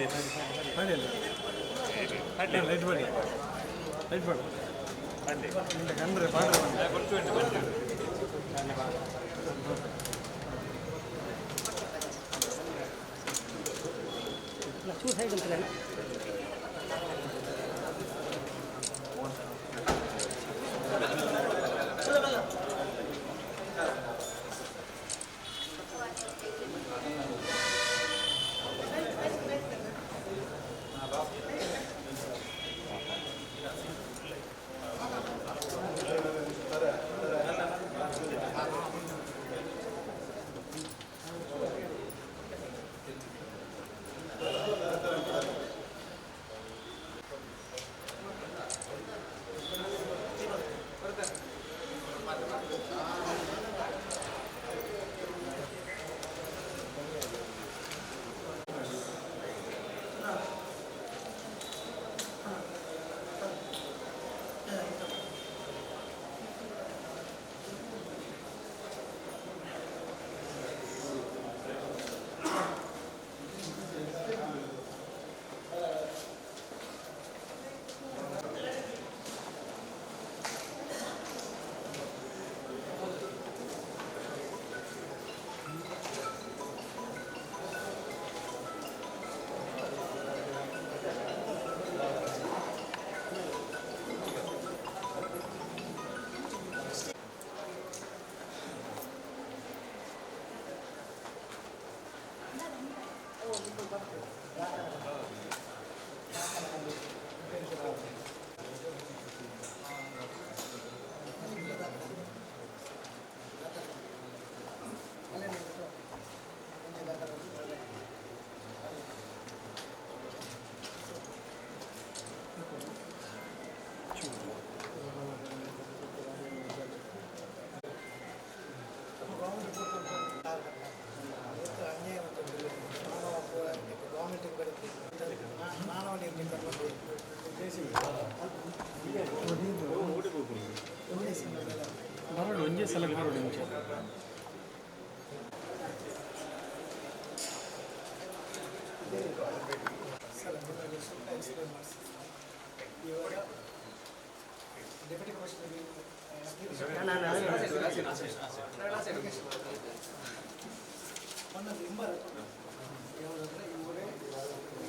Light ಹಾಡಿ ಹಾಡಿ ಹಾಡಿ ಮಾಡಿ ಅಲ್ಲ ಹಾಡಿ ಲೈಟ್ ಮಾಡಿ ಲೈಟ್ ಮಾಡು ಹಾಡಿ ಇಲ್ಲ ಕಂಡ್ರೆ ಮಾಡ್ರೆ ಬಂದೆ ಗೊತ್ತು ಉಂಟು ಬಂತು ಚೂರು ಸೈಡ್ ಅಂತಾರೆ ಬರೋಡು ಒಂದೇ ಸಲ ಬರೋಡು ಮುಂಚೆ ಡೆಪ್ಯೂಟಿ ಕಮಿಷನರ್ ಒಂದೊಂದು ಇಂಬರ್ ಯಾವುದಂದ್ರೆ ಇವರೇ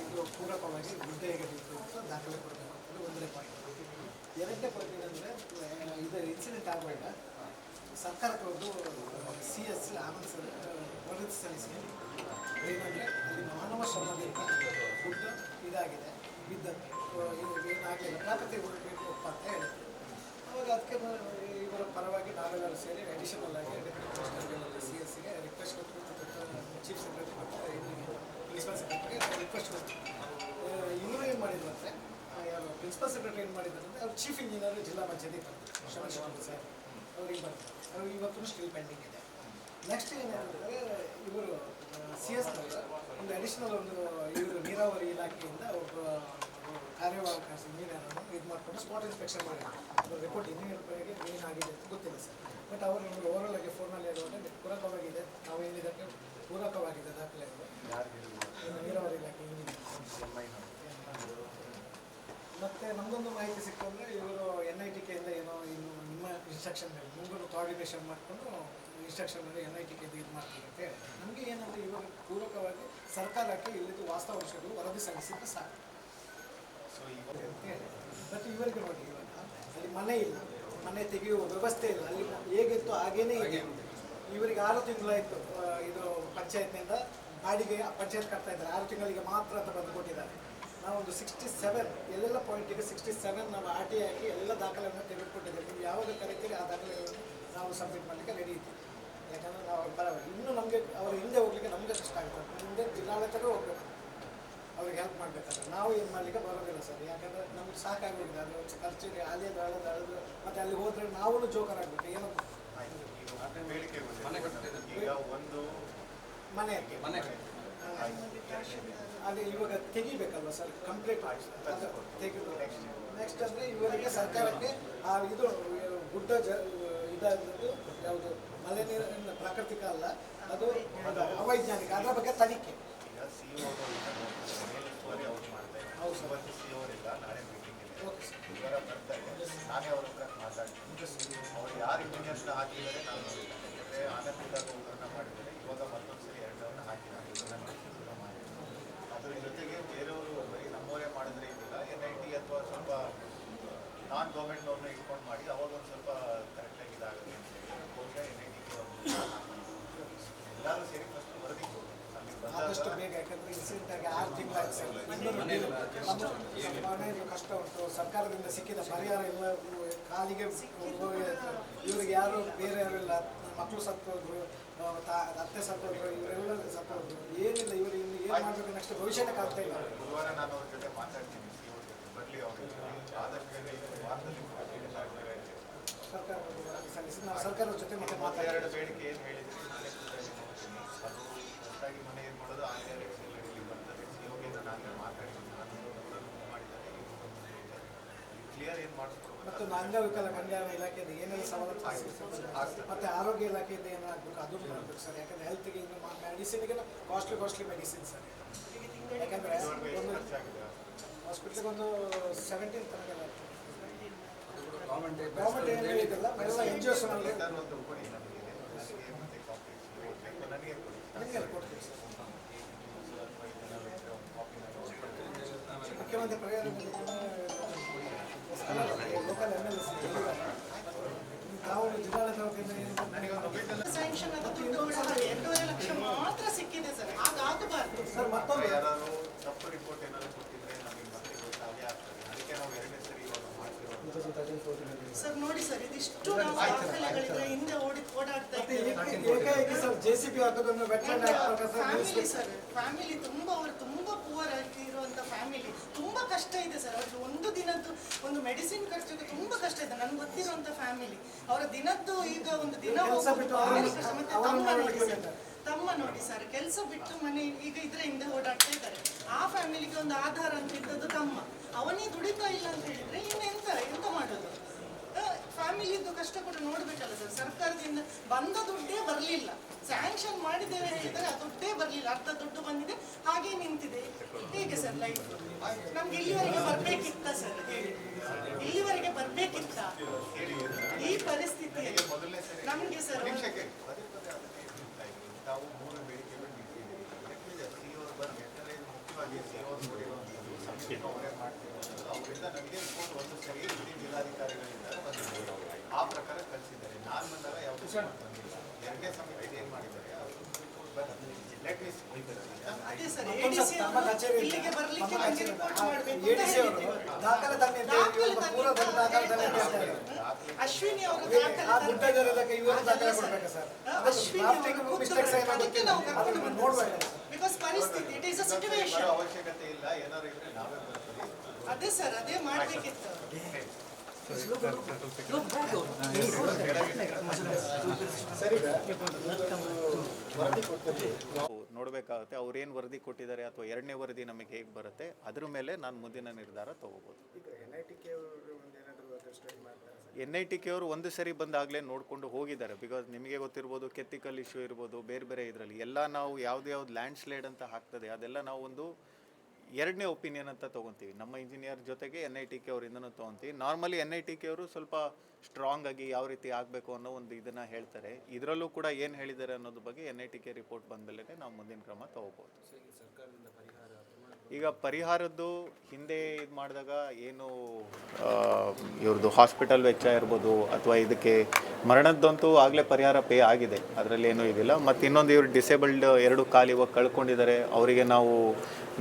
ಇದು ಪೂರಕವಾಗಿ ಹುದ್ದೆಗೆ ಅಂತ ದಾಖಲೆ ಕೊಡಬೇಕು ಅಂದರೆ ಒಂದನೇ ಪಾಯಿಂಟ್ ಎರಡನೇ ಪಾಯಿಂಟ್ ಏನಂದರೆ ಇದು ಇನ್ಸಿಡೆಂಟ್ ಆಗುವಾಗ ಸರ್ಕಾರಕ್ಕೆ ಒಂದು ಸಿ ಎಸ್ ಆನಂದ್ ಸರ್ ವರದಿ ಸಲ್ಲಿಸಿ ಏನಂದರೆ ಅಲ್ಲಿ ಮಾನವ ಶ್ರಮದಿಂದ ಫುಡ್ ಇದಾಗಿದೆ. ಏನು ಏನಾಗಲಿಲ್ಲ ಪ್ರಾಕೃತಿಕ ಬೇಕು ಅಂತ ಹೇಳಿದ್ರು ಅವಾಗ ಅದಕ್ಕೆ ಇವರ ಪರವಾಗಿ ನಾವೆಲ್ಲರೂ ಸೇರಿ ಅಡಿಷನಲ್ ಆಗಿ ಸಿ ಎಸ್ಗೆ ರಿಕ್ವೆಸ್ಟ್ ಕೊಟ್ಟು ಚೀಫ್ ಸೆಕ್ರೆಟರಿ ಮತ್ತು ಪ್ರಿನ್ಸಿಪಲ್ ಸೆಕ್ರೆಟರಿಗೆ ರಿಕ್ವೆಸ್ಟ್ ಕೊಟ್ಟು ಇವರು ಏನು ಮಾಡಿದ್ರು ಅಂದರೆ ಯಾರು ಪ್ರಿನ್ಸಿಪಲ್ ಸೆಕ್ರೆಟರಿ ಏನು ಮಾಡಿದ್ರು ಅಂದರೆ, ಅವ್ರು ಚೀಫ್ ಇಂಜಿನಿಯರ್ ಜಿಲ್ಲಾ ಪಂಚಾಯತಿ ಶ್ರಮಶಕ್ತಿ ಸರ್. ಅವ್ರಿಗೆ ಬರ್ತಾರೆ ಅವ್ರಿಗೆ ಇವತ್ತು ಸ್ಟಿಲ್ ಪೆಂಡಿಂಗ್ ಇದೆ. ನೆಕ್ಸ್ಟ್ ಏನಂತಂದರೆ ಇವರು ಸಿ ಎಸ್ ಒಂದು ಅಡಿಷನಲ್ ಒಂದು ಇವರು ನೀರಾವರಿ ಇಲಾಖೆಯಿಂದ ಒಬ್ಬ ಕಾರ್ಯವಾಹಕ ಇಂಜಿನಿಯರನ್ನು ಇದು ಮಾಡಿಕೊಂಡು ಸ್ಪಾಟ್ ಇನ್ಸ್ಪೆಕ್ಷನ್ ಮಾಡಿ ಅವ್ರ ರಿಪೋರ್ಟ್ ಬಗ್ಗೆ ಏನಾಗಿದೆ ಅಂತ ಗೊತ್ತಿಲ್ಲ ಸರ್. ಬಟ್ ಅವರು ನಮಗೆ ಓವರಲ್ ಆಗಿ ಫೋನಲ್ಲಿ ಹೇಳುವಾಗ ಪೂರಕವಾಗಿದೆ. ನಾವು ಏನಿದಕ್ಕೆ ಪೂರಕವಾಗಿದೆ ದಾಖಲೆ ನೀರಾವರಿ ಇಲಾಖೆ ಮತ್ತು ನಮಗೊಂದು ಮಾಹಿತಿ ಸಿಕ್ತು ಅಂದರೆ ಇವರು ಎನ್ ಐ ಟಿ ಕೆಯಿಂದ ಏನೋ ಇನ್ನು ಇನ್ಸ್ಟ್ರಕ್ಷನ್ ಮೇಲೆ ಮುಂಗೂರು ಕೋಆರ್ಡಿನೇಷನ್ ಮಾಡಿಕೊಂಡು ಇನ್ಸ್ಟ್ರಕ್ಷನ್ ಮೇಲೆ ಎನ್ ಐ ಟಿ ಕೆದು ಇದು ಮಾಡ್ತೀವಿ ಅಂತ ಹೇಳಿ ನಮಗೆ ಏನಂದರೆ ಇವಾಗ ಪೂರಕವಾಗಿ ಸರ್ಕಾರಕ್ಕೆ ಇಲ್ಲಿದ್ದು ವಾಸ್ತವಾಂಶಗಳು ವರದಿ ಸಲ್ಲಿಸಿದ್ರೆ ಸಾಕು. ಅಂತ ಹೇಳಿ ಬಟ್ ಇವರಿಗೆ ನೋಡಿ ಇವಾಗ. ಅಲ್ಲಿ ಮನೆ ಇಲ್ಲ. ಮನೆ ತೆಗೆಯುವ ವ್ಯವಸ್ಥೆ ಇಲ್ಲ. ಅಲ್ಲಿ ಹೇಗಿತ್ತು ಹಾಗೇನೇ ಇದೆ. ಇವರಿಗೆ ಆರು ತಿಂಗಳಾಯಿತು ಇದು ಪಂಚಾಯತ್ನಿಂದ. ಬಾಡಿಗೆ ಪಂಚಾಯತ್ ಕಟ್ತಾ ಇದ್ದಾರೆ. ಆರು ತಿಂಗಳಿಗೆ ಮಾತ್ರ ಅಂತ ಬಂದು ಕೊಟ್ಟಿದ್ದಾರೆ. ನಾವೊಂದು ಸಿಕ್ಸ್ಟಿ ಸೆವೆನ್ ಎಲ್ಲೆಲ್ಲ ಪಾಯಿಂಟಿಗೆ ಸಿಕ್ಸ್ಟಿ ಸೆವೆನ್ ನಾವು ಆರ್ ಟಿ ಹಾಕಿ ಎಲ್ಲ ದಾಖಲೆಯನ್ನು ತೆಗೆದುಕೊಂಡಿದ್ದೇವೆ. ನೀವು ಯಾವಾಗ ಕರೆಕ್ಟಿಗೆ ಆ ದಾಖಲೆಗಳನ್ನು ನಾವು ಸಬ್ಮಿಟ್ ಮಾಡಲಿಕ್ಕೆ ರೆಡಿ ಇದ್ದೀವಿ. ಯಾಕಂದರೆ ನಾವು ಬರ ಇನ್ನೂ ನಮಗೆ ಅವ್ರ ಹಿಂದೆ ಹೋಗ್ಲಿಕ್ಕೆ ನಮಗೆ ಕಷ್ಟ ಆಗ್ತದೆ. ಮುಂದೆ ಜಿಲ್ಲಾಡಳಿತವೇ ಹೋಗ್ಬೇಕು. ಅವ್ರಿಗೆ ಹೆಲ್ಪ್ ಮಾಡಬೇಕಾದ್ರೆ. ನಾವು ಏನು ಮಾಡಲಿಕ್ಕೆ ಬರೋದಿಲ್ಲ ಸರ್. ಯಾಕಂದರೆ ನಮ್ಗೆ ಸಾಕಾಗೋಗಿದೆ ಅದು ಖರ್ಚಿಗೆ ಅಲ್ಲೇ ಬೆಳೆದು ಅಳೆದು ಮತ್ತು ಅಲ್ಲಿ ಹೋದರೆ ನಾವೂ ಜೋಕರ್ ಆಗಬೇಕು. ಏನೋ ಈಗ ಒಂದು ಮನೆ ಮನೆ ಅದೇ ಇವಾಗ ತೆಗಿಬೇಕಲ್ವ ಸರ್? ಕಂಪ್ಲೀಟ್ ತೆಗೆದು ನೆಕ್ಸ್ಟ್ ಅಂದರೆ ಇವರಿಗೆ ಸರ್ಕಾರಕ್ಕೆ ಆ ಇದು, ಗುಡ್ಡ ಜ, ಇದಾದದ್ದು ಯಾವುದು, ಮಳೆ ನೀರಿನ ಪ್ರಾಕೃತಿಕ ಅಲ್ಲ, ಅದು ಅವೈಜ್ಞಾನಿಕ, ಅದರ ಬಗ್ಗೆ ತನಿಖೆ. ನಾನೇ ಅವ್ರ ಹತ್ರ ಮಾತಾಡ್ತೀನಿ. ಅವ್ರು ಯಾರು ಇಂಜಿನಿಯರ್ಸ್ನ ಹಾಕಿದ್ದಾರೆ, ನಾನು ಯಾಕಂದರೆ ಒಬ್ಬರನ್ನ ಮಾಡಿದ್ದಾರೆ ಇವಾಗ ಮತ್ತೊಂದು ಸರಿ ಎರಡರನ್ನ ಹಾಕಿದ್ದಾರೆ ಇದನ್ನ ಕೂಡ ಮಾಡಿದ್ದಾರೆ ಅದ್ರ ಜೊತೆಗೆ ಬೇರೆಯವರು ಬರೀ ನಮ್ಮವರೇ ಮಾಡಿದ್ರೆ ಇದಿಲ್ಲ ಎನ್ ಐ ಟಿ ಅಥವಾ ಸ್ವಲ್ಪ ನಾನ್ ಗೌರ್ಮೆಂಟ್ನವ್ರನ್ನ ಇಟ್ಕೊಂಡು ಮಾಡಿ ಅವಾಗ ಒಂದು ಸ್ವಲ್ಪ ಕರೆಕ್ಟಾಗಿ ಇದಾಗುತ್ತೆ ಅಂತ ಹೇಳಿ ಬಹುಶಃ ಎನ್ ಐ ಟಿಗೆ ಎಲ್ಲರೂ ಸೇರಿ ಫಸ್ಟ್ ವರದಿ ಆದಷ್ಟು ಬೇಗ ಯಾಕಂದ್ರೆ ಇನ್ಸಿಡೆಂಟ್ ಆಗಿ ಆರು ಸರ್. ನಮ್ಮ ಮನೆಯಲ್ಲಿ ಕಷ್ಟ ಉಂಟು. ಸರ್ಕಾರದಿಂದ ಸಿಕ್ಕಿದ ಪರಿಹಾರ ಇಲ್ಲ ಕಾಲಿಗೆ ಇವ್ರಿಗೆ ಯಾರು ಬೇರೆ ಯಾರು ಇಲ್ಲ. ಮಕ್ಕಳು ಸತ್ತೋದ್ರು ಅತ್ತೆ ಸತ್ತೋದ್ರು ಇವರೆಲ್ಲ ಸತ್ತೋದ್ರು. ಏನಿಲ್ಲ ಇವರು ಏನು ಮಾಡಬೇಕು ನೆಕ್ಸ್ಟ್ ಭವಿಷ್ಯಕ್ಕೆ ಆಗ್ತಾ ಇಲ್ಲ. ಗುರುವಾರ ನಾನು ಅವ್ರ ಜೊತೆ ಮಾತಾಡ್ತೀನಿ ಸಿ ಜೊತೆ ಬರಲಿ ಅವರು ಆದಷ್ಟು ಬೇಗ ಈ ವಾರದಲ್ಲಿ ಸರ್ಕಾರ ಸಲ್ಲಿಸಿ ನಾವು ಸರ್ಕಾರದ ಜೊತೆ ಮತ್ತೆ ಮತ್ತೆ ಎರಡು ಬೇಡಿಕೆ ಏನು ಹೇಳಿದ್ರಿ? ನಾನೇ ಅದು ಹೊಸದಾಗಿ ಮನೆ ಏನು ಮಾಡೋದು ಇಲ್ಲಿ ಬರ್ತದೆ ಸಿ ಓಗೆ ನಾನು ಮಾತಾಡಿದ್ದೀನಿ ಮತ್ತು ಅಂಗವಿಕಲ ಕಲ್ಯಾಣ ಇಲಾಖೆಯಿಂದ ಏನೆಲ್ಲ ಸವಲತ್ತು ಮತ್ತೆ ಆರೋಗ್ಯ ಇಲಾಖೆಯಿಂದ ಏನಾಗಬೇಕು? ಅದು ಮಾಡಬೇಕು ಸರ್. ಯಾಕಂದ್ರೆ ಹೆಲ್ತ್ಗೆ ಇನ್ನು ಮೆಡಿಸಿನ್ಗೆ ಕಾಸ್ಟ್ಲಿ ಕಾಸ್ಟ್ಲಿ ಮೆಡಿಸಿನ್ ಸರ್. ಯಾಕಂದ್ರೆ ಒಂದು ಖರ್ಚಾಗಿದೆ ಹಾಸ್ಪಿಟ್ಲಿಗೆ ಒಂದು ಸೆವೆಂಟೀನ್ ತನಕ ಗೌರ್ಮೆಂಟ್ ಏನು ಹೇಳಿದಿಲ್ಲ ಎಲ್ಲ ಎನ್ ಜಿ ನಮಗೆ ನನಗೆ ಕೊಡ್ತೀವಿ. ಸರ್. ಮುಖ್ಯಮಂತ್ರಿ ಪರಿಹಾರ ಸ್ಯಾಂಕ್ಷನ್ ಎರಡೂವರೆ ಲಕ್ಷ ಮಾತ್ರ ಸಿಕ್ಕಿದೆ ಸರ್ ಹಾಗಾಗಬಾರ್ದು ಸರ್ ಮತ್ತೊಂದು ಯಾರಾದ್ರು ತಪ್ಪು ರಿಪೋರ್ಟ್ ಏನಾದ್ರು ಕೊಟ್ಟಿದ್ರೆ ನಮಗೆ ಮತ್ತೆ ಗೊತ್ತಾಗೇ ಆಗ್ತದೆ ಅದಕ್ಕೆ ನಾವು ಎರಡನೇ ಸರಿ ಇವಾಗ ಮಾಡ್ತಿರೋದು ಸರ್ ನೋಡಿ ಸರ್ ಇದಿಷ್ಟು ನಾವು ದಾಖಲೆಗಳಿದ್ರೆ ಹಿಂದೆ ಓಡಿ ಓಡಾಡ್ತಾ ಇದ್ದೇವೆ ಏಕಾಏಕಿ ಸರ್ ಜೆ ಸಿ ಬಿ ಹಾಕೋದನ್ನು ವೆಟ್ಲ್ಯಾಂಡ್ ಫ್ಯಾಮಿಲಿ ಸರ್ ಫ್ಯಾಮಿಲಿ ತುಂಬಾ ಅವರು ತುಂಬಾ ಪೂವರ್ ಆಗಿರುವಂತ ಫ್ಯಾಮಿಲಿ ತುಂಬಾ ಕಷ್ಟ ಇದೆ ಸರ್. ಅವ್ರಿಗೆ ಒಂದು ದಿನದ್ದು ಒಂದು ಮೆಡಿಸಿನ್ ಖರ್ಚಿಗೆ ತುಂಬಾ ಕಷ್ಟ ಇದೆ. ನನ್ಗೆ ಗೊತ್ತಿರುವಂತ ಫ್ಯಾಮಿಲಿ ಅವರ ದಿನದ್ದು ಈಗ ಒಂದು ದಿನ ಕೆಲ್ಸ ಹೋಗೋದು ಭಾರಿ ಕಷ್ಟ. ಮತ್ತೆ ತಮ್ಮ ನೋಡಿ ಸರ್. ತಮ್ಮ ನೋಡಿ ಸರ್. ಕೆಲಸ ಬಿಟ್ಟು ಮನೆ ಈಗ ಇದ್ರೆ ಹಿಂದೆ ಓಡಾಡ್ತಾ ಇದ್ದಾರೆ. ಆ ಫ್ಯಾಮಿಲಿಗೆ ಒಂದು ಆಧಾರ ಅಂತ ಇದ್ದದ್ದು ತಮ್ಮ. ಅವನೇ ದುಡಿತಾ ಇಲ್ಲ ಅಂತ ಹೇಳಿದ್ರೆ ಇನ್ನೆಂತ ಎಂತ ಮಾಡೋದು? ಫ್ಯಾಮಿಲಿದ್ದು ಕಷ್ಟ ಕೂಡ ನೋಡ್ಬೇಕಲ್ಲ ಸರ್. ಸರ್ಕಾರದಿಂದ ಬಂದ ದುಡ್ಡೇ ಬರಲಿಲ್ಲ. ಸ್ಯಾಂಕ್ಷನ್ ಮಾಡಿದ್ದೇವೆ ಹೇಳಿದರೆ ಆ ದುಡ್ಡೇ ಬರಲಿಲ್ಲ. ಅರ್ಧ ದುಡ್ಡು ಬಂದಿದೆ, ಹಾಗೆ ನಿಂತಿದೆ. ಹೇಗೆ ಸರ್ ಲೈಫ್ ನಮ್ಗೆ ಇಲ್ಲಿವರೆಗೆ ಬರ್ಬೇಕಿತ್ತ ಸರ್? ಹೇಳಿ. ಇಲ್ಲಿವರೆಗೆ ಬರ್ಬೇಕಿತ್ತ? ಈ ಪರಿಸ್ಥಿತಿ. ನಮಗೆ ಸರ್ ಇದು ಮುಖ್ಯವಾಗಿ ಅವರಿಂದ ನನಗೆ ರಿಪೋರ್ಟ್ ಒಂದು ಸರಿ ಇಡೀ ಜಿಲ್ಲಾಧಿಕಾರಿಗಳಿಂದ ಆ ಪ್ರಕಾರ ಕಳಿಸಿದ್ದಾರೆ. ನಾನು ಬಂದಾಗ ಯಾವುದೇ ಬಂದಿಲ್ಲ. ಎರಡನೇ ಸಮಿತಿ ಏನು ಮಾಡಿದ್ದಾರೆ? ಲೆಟ್ ಮೀಸ್ ಅದೇ ಸರ್ ಇಲ್ಲಿಗೆ ಬರಲಿಕ್ಕೆ ರಿಪೋರ್ಟ್ ಮಾಡಬೇಕು ಅವರು ದಾಖಲೆ ದಾಖಲೆ ದಾಖಲೆ. ಅಶ್ವಿನಿ ಅವರು ಆ ಗುಡ್ಡಗಾರದಕ್ಕೆ ಇವರು ದಾಖಲೆ ಕೊಡ್ಬೇಕಾ ಸರ್? ಅಶ್ವಿನಿ ಮಿಸ್ಟೇಕ್ಸ್ ನಾವು ಕರ್ಕೊಂಡು ಬಿಕಾಸ್ ಪರಿಸ್ಥಿತಿ ಇಟ್ ಇಸ್ ಅ ಸಿಚುವೇಶನ್ ಅವಶ್ಯಕತೆ ಇಲ್ಲ. ಏನಾದ್ರು ಇದ್ರೆ ನಾವೇ ಬರ್ತೀವಿ. ಅದೇ ಸರ್, ಅದೇ ಮಾಡಬೇಕಿತ್ತು. ನೋಡಬೇಕಾಗುತ್ತೆ ಅವ್ರೇನು ವರದಿ ಕೊಟ್ಟಿದ್ದಾರೆ ಅಥವಾ ಎರಡನೇ ವರದಿ ನಮಗೆ ಹೇಗೆ ಬರುತ್ತೆ, ಅದ್ರ ಮೇಲೆ ನಾನು ಮುಂದಿನ ನಿರ್ಧಾರ ತಗೋಬೋದು. ಎನ್ ಐ ಟಿ ಕೆ ಅವರು ಒಂದು ಸರಿ ಬಂದಾಗಲೇ ನೋಡಿಕೊಂಡು ಹೋಗಿದ್ದಾರೆ. ಬಿಕಾಸ್ ನಿಮಗೆ ಗೊತ್ತಿರ್ಬೋದು ಕೆತ್ತಿಕಲ್ ಇಶ್ಯೂ ಇರ್ಬೋದು, ಬೇರೆ ಬೇರೆ ಇದರಲ್ಲಿ. ಎಲ್ಲ ನಾವು ಯಾವ್ದು ಯಾವ್ದು ಲ್ಯಾಂಡ್ ಸ್ಲೈಡ್ ಅಂತ ಹಾಕ್ತದೆ, ಅದೆಲ್ಲ ನಾವು ಒಂದು ಎರಡನೇ ಒಪಿನಿಯನ್ ಅಂತ ತೊಗೊತೀವಿ. ನಮ್ಮ ಇಂಜಿನಿಯರ್ ಜೊತೆಗೆ ಎನ್ ಐ ಟಿ ಕೆ ಅವರಿಂದನೂ ತೊಗೊತೀವಿ. Normally N I T K ಅವರು ಸ್ವಲ್ಪ ಸ್ಟ್ರಾಂಗ್ ಆಗಿ ಯಾವ ರೀತಿ ಆಗಬೇಕು ಅನ್ನೋ ಒಂದು ಇದನ್ನು ಹೇಳ್ತಾರೆ. ಇದರಲ್ಲೂ ಕೂಡ ಏನು ಹೇಳಿದ್ದಾರೆ ಅನ್ನೋದ್ರ ಬಗ್ಗೆ N I T K report ಬಂದಮೇಲೆ ನಾವು ಮುಂದಿನ ಕ್ರಮ ತಗೋಬೋದು ಈಗ ಪರಿಹಾರದ್ದು ಹಿಂದೆ ಇದು ಮಾಡಿದಾಗ ಏನು ಇವ್ರದ್ದು ಹಾಸ್ಪಿಟಲ್ ವೆಚ್ಚ ಇರ್ಬೋದು ಅಥವಾ ಇದಕ್ಕೆ ಮರಣದ್ದಂತೂ ಆಗಲೇ ಪರಿಹಾರ ಪೇ ಆಗಿದೆ. ಅದರಲ್ಲಿ ಏನೂ ಇದಿಲ್ಲ. ಮತ್ತು ಇನ್ನೊಂದು ಇವರು ಡಿಸೇಬಲ್ಡ್ ಎರಡು ಕಾಲು ಇವಾಗ ಕಳ್ಕೊಂಡಿದ್ದಾರೆ ಅವರಿಗೆ ನಾವು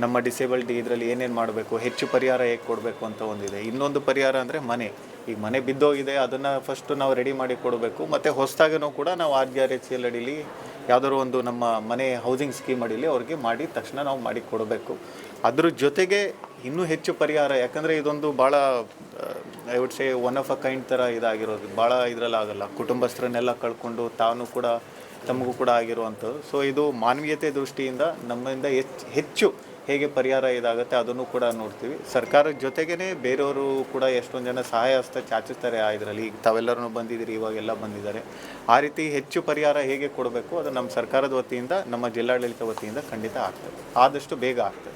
ನಮ್ಮ ಡಿಸೇಬಲ್ಡ್ ಇದರಲ್ಲಿ ಏನೇನು ಮಾಡಬೇಕು, ಹೆಚ್ಚು ಪರಿಹಾರ ಹೇಗೆ ಕೊಡಬೇಕು ಅಂತ ಒಂದಿದೆ. ಇನ್ನೊಂದು ಪರಿಹಾರ ಅಂದರೆ ಮನೆ. ಈಗ ಮನೆ ಬಿದ್ದೋಗಿದೆ, ಅದನ್ನು ಫಸ್ಟು ನಾವು ರೆಡಿ ಮಾಡಿ ಕೊಡಬೇಕು. ಮತ್ತು ಹೊಸದಾಗೂ ಕೂಡ ನಾವು R G R H L ಅಡಿಲಿ ಯಾವುದಾದ್ರು ಒಂದು ನಮ್ಮ ಮನೆ ಹೌಸಿಂಗ್ ಸ್ಕೀಮ್ ಅಡಿಲಿ ಅವ್ರಿಗೆ ಮಾಡಿ ತಕ್ಷಣ ನಾವು ಮಾಡಿ ಕೊಡಬೇಕು. ಅದ್ರ ಜೊತೆಗೆ ಇನ್ನೂ ಹೆಚ್ಚು ಪರಿಹಾರ, ಯಾಕಂದರೆ ಇದೊಂದು ಭಾಳ I would say one of a kind ಥರ ಇದಾಗಿರೋದು. ಭಾಳ ಇದರಲ್ಲಾಗಲ್ಲ ಕುಟುಂಬಸ್ಥರನ್ನೆಲ್ಲ ಕಳ್ಕೊಂಡು ತಾನು ಕೂಡ, ತಮಗೂ ಕೂಡ ಆಗಿರುವಂಥದ್ದು. ಸೊ ಇದು ಮಾನವೀಯತೆ ದೃಷ್ಟಿಯಿಂದ ನಮ್ಮಿಂದ ಹೆಚ್ಚು ಹೆಚ್ಚು ಹೇಗೆ ಪರಿಹಾರ ಇದಾಗುತ್ತೆ ಅದನ್ನು ಕೂಡ ನೋಡ್ತೀವಿ. ಸರ್ಕಾರದ ಜೊತೆಗೇ ಬೇರೆಯವರು ಕೂಡ ಎಷ್ಟೊಂದು ಜನ ಸಹಾಯ ಹಸ್ತ ಚಾಚುತ್ತಾರೆ ಆ ಇದರಲ್ಲಿ. ಈಗ ತಾವೆಲ್ಲರೂ ಬಂದಿದ್ದೀರಿ, ಇವಾಗೆಲ್ಲ ಬಂದಿದ್ದಾರೆ. ಆ ರೀತಿ ಹೆಚ್ಚು ಪರಿಹಾರ ಹೇಗೆ ಕೊಡಬೇಕು ಅದು ನಮ್ಮ ಸರ್ಕಾರದ ವತಿಯಿಂದ, ನಮ್ಮ ಜಿಲ್ಲಾಡಳಿತ ವತಿಯಿಂದ ಖಂಡಿತ ಆಗ್ತದೆ. ಆದಷ್ಟು ಬೇಗ ಆಗ್ತದೆ.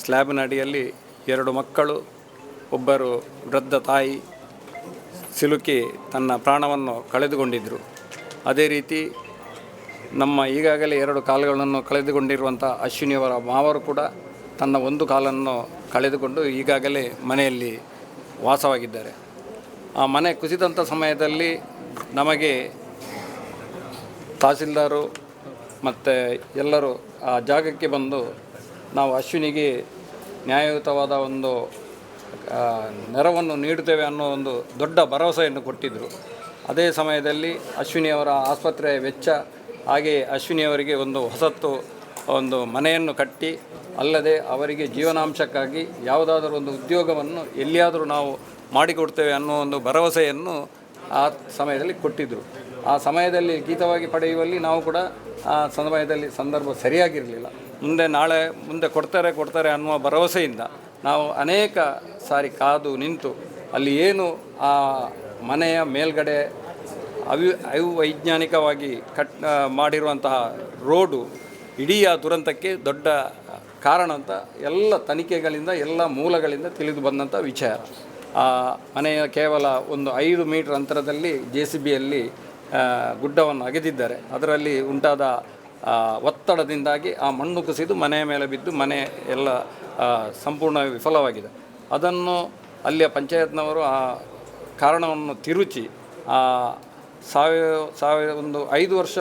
ಸ್ಲ್ಯಾಬ್ನ ಅಡಿಯಲ್ಲಿ ಎರಡು ಮಕ್ಕಳು, ಒಬ್ಬರು ವೃದ್ಧ ತಾಯಿ ಸಿಲುಕಿ ತನ್ನ ಪ್ರಾಣವನ್ನು ಕಳೆದುಕೊಂಡಿದ್ದರು ಅದೇ ರೀತಿ ನಮ್ಮ ಈಗಾಗಲೇ ಎರಡು ಕಾಲುಗಳನ್ನು ಕಳೆದುಕೊಂಡಿರುವಂಥ ಅಶ್ವಿನಿಯವರ ಮಾವರು ಕೂಡ ತನ್ನ ಒಂದು ಕಾಲನ್ನು ಕಳೆದುಕೊಂಡು ಈಗಾಗಲೇ ಮನೆಯಲ್ಲಿ ವಾಸವಾಗಿದ್ದಾರೆ. ಆ ಮನೆ ಕುಸಿದಂಥ ಸಮಯದಲ್ಲಿ ನಮಗೆ ತಹಸೀಲ್ದಾರು ಮತ್ತು ಎಲ್ಲರೂ ಆ ಜಾಗಕ್ಕೆ ಬಂದು ನಾವು ಅಶ್ವಿನಿಗೆ ನ್ಯಾಯಯುತವಾದ ಒಂದು ನೆರವನ್ನು ನೀಡುತ್ತೇವೆ ಅನ್ನೋ ಒಂದು ದೊಡ್ಡ ಭರವಸೆಯನ್ನು ಕೊಟ್ಟಿದ್ದರು ಅದೇ ಸಮಯದಲ್ಲಿ ಅಶ್ವಿನಿಯವರ ಆಸ್ಪತ್ರೆಯ ವೆಚ್ಚ ಹಾಗೆಯೇ ಅಶ್ವಿನಿಯವರಿಗೆ ಒಂದು ಹೊಸತ್ತು, ಒಂದು ಮನೆಯನ್ನು ಕಟ್ಟಿ, ಅಲ್ಲದೆ ಅವರಿಗೆ ಜೀವನಾಂಶಕ್ಕಾಗಿ ಯಾವುದಾದರೂ ಒಂದು ಉದ್ಯೋಗವನ್ನು ಎಲ್ಲಿಯಾದರೂ ನಾವು ಮಾಡಿಕೊಡ್ತೇವೆ ಅನ್ನೋ ಒಂದು ಭರವಸೆಯನ್ನು ಆ ಸಮಯದಲ್ಲಿ ಕೊಟ್ಟಿದ್ದರು ಆ ಸಮಯದಲ್ಲಿ ಗೀತವಾಗಿ ಪಡೆಯುವಲ್ಲಿ ನಾವು ಕೂಡ ಆ ಸಮಯದಲ್ಲಿ ಸಂದರ್ಭ ಸರಿಯಾಗಿರಲಿಲ್ಲ. ಮುಂದೆ ನಾಳೆ ಮುಂದೆ ಕೊಡ್ತಾರೆ ಕೊಡ್ತಾರೆ ಅನ್ನುವ ಭರವಸೆಯಿಂದ ನಾವು ಅನೇಕ ಸಾರಿ ಕಾದು ನಿಂತು ಅಲ್ಲಿ ಏನು ಆ ಮನೆಯ ಮೇಲ್ಗಡೆ ಅವಿ ಅವೈಜ್ಞಾನಿಕವಾಗಿ ಕಟ್ ಮಾಡಿರುವಂತಹ ರೋಡು ಇಡೀ ಆ ದುರಂತಕ್ಕೆ ದೊಡ್ಡ ಕಾರಣ ಅಂತ ಎಲ್ಲ ತನಿಖೆಗಳಿಂದ, ಎಲ್ಲ ಮೂಲಗಳಿಂದ ತಿಳಿದು ಬಂದಂಥ ವಿಚಾರ. ಆ ಮನೆಯ ಕೇವಲ ಒಂದು ಐದು ಮೀಟರ್ ಅಂತರದಲ್ಲಿ ಜೆ ಸಿ ಬಿಯಲ್ಲಿ ಗುಡ್ಡವನ್ನು ಅಗೆದಿದ್ದಾರೆ. ಅದರಲ್ಲಿ ಉಂಟಾದ ಒತ್ತಡದಿಂದಾಗಿ ಆ ಮಣ್ಣು ಕುಸಿದು ಮನೆಯ ಮೇಲೆ ಬಿದ್ದು ಮನೆ ಎಲ್ಲ ಸಂಪೂರ್ಣ ವಿಫಲವಾಗಿದೆ. ಅದನ್ನು ಅಲ್ಲಿಯ ಪಂಚಾಯತ್ನವರು ಆ ಕಾರಣವನ್ನು ತಿರುಚಿ ಸಾವಿರ ಸಾವಿರ ಒಂದು ಐದು ವರ್ಷ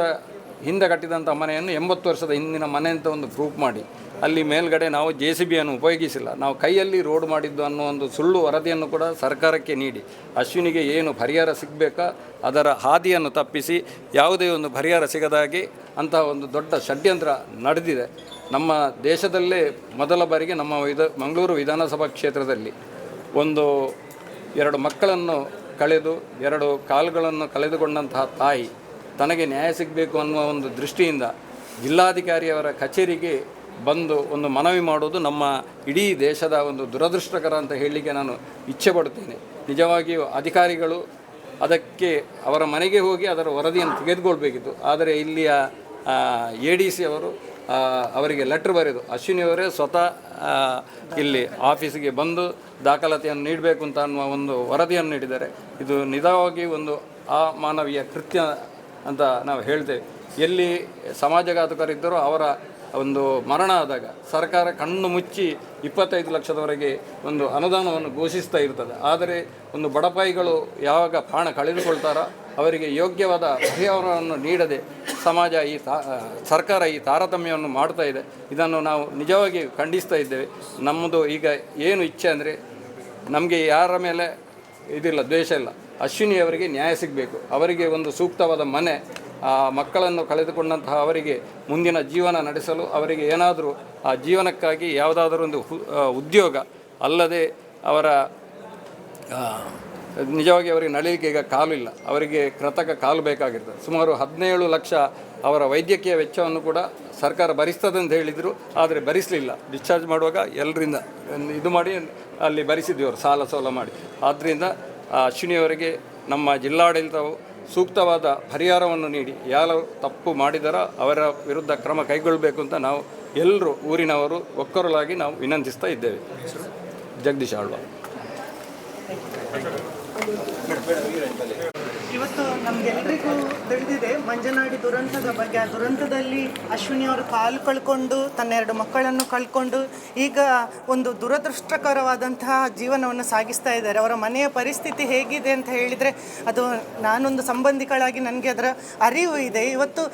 ಹಿಂದೆ ಕಟ್ಟಿದಂಥ ಮನೆಯನ್ನು ಎಂಬತ್ತು ವರ್ಷದ ಹಿಂದಿನ ಮನೆ ಅಂತ ಒಂದು ಪ್ರೂಫ್ ಮಾಡಿ. ಅಲ್ಲಿ ಮೇಲ್ಗಡೆ ನಾವು ಜೆ ಸಿ ಬಿಯನ್ನು ಉಪಯೋಗಿಸಿಲ್ಲ. ನಾವು ಕೈಯಲ್ಲಿ ರೋಡ್ ಮಾಡಿದ್ದು ಅನ್ನೋ ಒಂದು ಸುಳ್ಳು ವರದಿಯನ್ನು ಕೂಡ ಸರ್ಕಾರಕ್ಕೆ ನೀಡಿ. ಅಶ್ವಿನಿಗೆ ಏನು ಪರಿಹಾರ ಸಿಗಬೇಕಾ? ಅದರ ಹಾದಿಯನ್ನು ತಪ್ಪಿಸಿ ಯಾವುದೇ ಒಂದು ಪರಿಹಾರ ಸಿಗದಾಗಿ ಅಂತಹ ಒಂದು ದೊಡ್ಡ ಷಡ್ಯಂತ್ರ ನಡೆದಿದೆ. ನಮ್ಮ ದೇಶದಲ್ಲೇ ಮೊದಲ ಬಾರಿಗೆ ನಮ್ಮ ವಿಧ, ಮಂಗಳೂರು ವಿಧಾನಸಭಾ ಕ್ಷೇತ್ರದಲ್ಲಿ ಒಂದು ಎರಡು ಮಕ್ಕಳನ್ನು ಕಳೆದು ಎರಡು ಕಾಲುಗಳನ್ನು ಕಳೆದುಕೊಂಡಂತಹ ತಾಯಿ ತನಗೆ ನ್ಯಾಯ ಸಿಗಬೇಕು ಅನ್ನುವ ಒಂದು ದೃಷ್ಟಿಯಿಂದ ಜಿಲ್ಲಾಧಿಕಾರಿಯವರ ಕಚೇರಿಗೆ ಬಂದು ಒಂದು ಮನವಿ ಮಾಡುವುದು ನಮ್ಮ ಇಡೀ ದೇಶದ ಒಂದು ದುರದೃಷ್ಟಕರ ಅಂತ ಹೇಳಲಿಕ್ಕೆ ನಾನು ಇಚ್ಛೆ ಪಡ್ತೇನೆ ನಿಜವಾಗಿಯೂ ಅಧಿಕಾರಿಗಳು ಅದಕ್ಕೆ ಅವರ ಮನೆಗೆ ಹೋಗಿ ಅದರ ವರದಿಯನ್ನು ತೆಗೆದುಕೊಳ್ಬೇಕಿತ್ತು. ಆದರೆ ಇಲ್ಲಿಯ ಎ ಡಿ ಸಿ ಅವರು ಅವರಿಗೆ ಲೆಟ್ರ್ ಬರೆದು ಅಶ್ವಿನಿಯವರೇ ಸ್ವತಃ ಇಲ್ಲಿ ಆಫೀಸಿಗೆ ಬಂದು ದಾಖಲಾತಿಯನ್ನು ನೀಡಬೇಕು ಅಂತ ಅನ್ನುವ ಒಂದು ವರದಿಯನ್ನು ನೀಡಿದ್ದಾರೆ. ಇದು ನಿಜವಾಗಿ ಒಂದು ಆ ಮಾನವೀಯ ಕೃತ್ಯ ಅಂತ ನಾವು ಹೇಳ್ತೇವೆ. ಎಲ್ಲಿ ಸಮಾಜಘಾತಕರಿದ್ದರೋ ಅವರ ಒಂದು ಮರಣ ಆದಾಗ, ಸರ್ಕಾರ ಕಣ್ಣು ಮುಚ್ಚಿ ಇಪ್ಪತ್ತೈದು ಲಕ್ಷದವರೆಗೆ ಒಂದು ಅನುದಾನವನ್ನು ಘೋಷಿಸ್ತಾ ಇರ್ತದೆ. ಆದರೆ ಒಂದು ಬಡಪಾಯಿಗಳು ಯಾವಾಗ ಪ್ರಾಣ ಕಳೆದುಕೊಳ್ತಾರೋ, ಅವರಿಗೆ ಯೋಗ್ಯವಾದ ಪರಿಹಾರವನ್ನು ನೀಡದೆ ಸಮಾಜ ಈ ಸರ್ಕಾರ ಈ ತಾರತಮ್ಯವನ್ನು ಮಾಡ್ತಾ ಇದೆ. ಇದನ್ನು ನಾವು ನಿಜವಾಗಿ ಖಂಡಿಸ್ತಾ ಇದ್ದೇವೆ. ನಮ್ಮದು ಈಗ ಏನು ಇಚ್ಛೆ ಅಂದರೆ, ನಮಗೆ ಯಾರ ಮೇಲೆ ಇದಿಲ್ಲ, ದ್ವೇಷ ಇಲ್ಲ. ಅಶ್ವಿನಿಯವರಿಗೆ ನ್ಯಾಯ ಸಿಗಬೇಕು. ಅವರಿಗೆ ಒಂದು ಸೂಕ್ತವಾದ ಮನೆ, ಆ, ಮಕ್ಕಳನ್ನು ಕಳೆದುಕೊಂಡಂತಹ ಅವರಿಗೆ ಮುಂದಿನ ಜೀವನ ನಡೆಸಲು ಅವರಿಗೆ ಏನಾದರೂ, ಆ, ಜೀವನಕ್ಕಾಗಿ ಯಾವುದಾದ್ರೂ ಒಂದು ಉದ್ಯೋಗ ಅಲ್ಲದೆ ಅವರ ನಿಜವಾಗಿ ಅವರಿಗೆ ನಡೀಲಿಕ್ಕೆ ಈಗ ಕಾಲಿಲ್ಲ. ಅವರಿಗೆ ಕೃತಕ ಕಾಲು ಬೇಕಾಗಿರ್ತದೆ. ಸುಮಾರು ಹದಿನೇಳು ಲಕ್ಷ ಅವರ ವೈದ್ಯಕೀಯ ವೆಚ್ಚವನ್ನು ಕೂಡ ಸರ್ಕಾರ ಭರಿಸ್ತದೆ ಅಂತ ಹೇಳಿದರು. ಆದರೆ ಭರಿಸಲಿಲ್ಲ. ಡಿಸ್ಚಾರ್ಜ್ ಮಾಡುವಾಗ ಎಲ್ಲರಿಂದ ಇದು ಮಾಡಿ ಅಲ್ಲಿ ಭರಿಸಿದ್ವಿ ಅವರು, ಸಾಲ ಸೋಲ ಮಾಡಿ. ಆದ್ದರಿಂದ ಅಶ್ವಿನಿಯವರಿಗೆ ನಮ್ಮ ಜಿಲ್ಲಾಡಳಿತವು ಸೂಕ್ತವಾದ ಪರಿಹಾರವನ್ನು ನೀಡಿ, ಯಾರು ತಪ್ಪು ಮಾಡಿದರ ಅವರ ವಿರುದ್ಧ ಕ್ರಮ ಕೈಗೊಳ್ಳಬೇಕು ಅಂತ ನಾವು ಎಲ್ಲರೂ ಊರಿನವರು ಒಕ್ಕರಲಾಗಿ ನಾವು ವಿನಂತಿಸ್ತಾ ಇದ್ದೇವೆ. ಜಗದೀಶ್ ಆಳ್ವ. ಇವತ್ತು ನಮ್ಗೆಲ್ರಿಗೂ ತಿಳಿದಿದೆ, ಮಂಜನಾಡಿ ದುರಂತದ ಬಗ್ಗೆ. ಆ ದುರಂತದಲ್ಲಿ ಅಶ್ವಿನಿ ಅವರು ಕಾಲು ಕಳ್ಕೊಂಡು ತನ್ನ ಎರಡು ಮಕ್ಕಳನ್ನು ಕಳ್ಕೊಂಡು, ಈಗ ಒಂದು ದುರದೃಷ್ಟಕರವಾದಂತಹ ಜೀವನವನ್ನು ಸಾಗಿಸ್ತಾ ಇದ್ದಾರೆ. ಅವರ ಮನೆಯ ಪರಿಸ್ಥಿತಿ ಹೇಗಿದೆ ಅಂತ ಹೇಳಿದರೆ, ಅದು ನಾನೊಂದು ಸಂಬಂಧಿಕಳಾಗಿ ನನಗೆ ಅದರ ಅರಿವು ಇದೆ. ಇವತ್ತು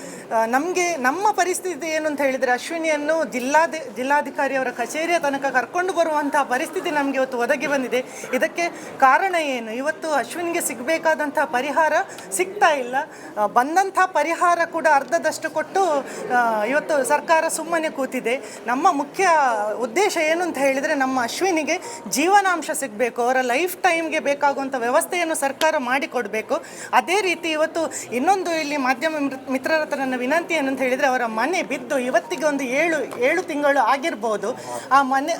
ನಮಗೆ ನಮ್ಮ ಪರಿಸ್ಥಿತಿ ಏನು ಅಂತ ಹೇಳಿದರೆ, ಅಶ್ವಿನಿಯನ್ನು ಜಿಲ್ಲಾಧಿ ಜಿಲ್ಲಾಧಿಕಾರಿಯವರ ಕಚೇರಿಯ ತನಕ ಕರ್ಕೊಂಡು ಬರುವಂತಹ ಪರಿಸ್ಥಿತಿ ನಮಗೆ ಇವತ್ತು ಒದಗಿ ಬಂದಿದೆ. ಇದಕ್ಕೆ ಕಾರಣ ಏನು? ಇವತ್ತು ಅಶ್ವಿನಿಗೆ ಸಿಗಬೇಕಾದಂತಹ ಪರಿಹಾರ ಸಿಗ್ತಾ ಇಲ್ಲ. ಬಂದಂಥ ಪರಿಹಾರ ಕೂಡ ಅರ್ಧದಷ್ಟು ಕೊಟ್ಟು ಇವತ್ತು ಸರ್ಕಾರ ಸುಮ್ಮನೆ ಕೂತಿದೆ. ನಮ್ಮ ಮುಖ್ಯ ಉದ್ದೇಶ ಏನು ಅಂತ ಹೇಳಿದರೆ ನಮ್ಮ ಅಶ್ವಿನಿಗೆ ಜೀವನಾಂಶ ಸಿಗಬೇಕು, ಅವರ ಲೈಫ್ ಟೈಮ್ಗೆ ಬೇಕಾಗುವಂಥ ವ್ಯವಸ್ಥೆಯನ್ನು ಸರ್ಕಾರ ಮಾಡಿಕೊಡಬೇಕು. ಅದೇ ರೀತಿ ಇವತ್ತು ಇನ್ನೊಂದು ಇಲ್ಲಿ ಮಾಧ್ಯಮ ಮಿತ್ರ- ಮಿತ್ರರ ಹತ್ರ ನನ್ನ ವಿನಂತಿ ಏನಂತ ಹೇಳಿದರೆ, ಅವರ ಮನೆ ಬಿದ್ದು ಇವತ್ತಿಗೆ ಒಂದು ಏಳು ಏಳು ತಿಂಗಳು ಆಗಿರ್ಬೋದು. ಆ ಮನೆ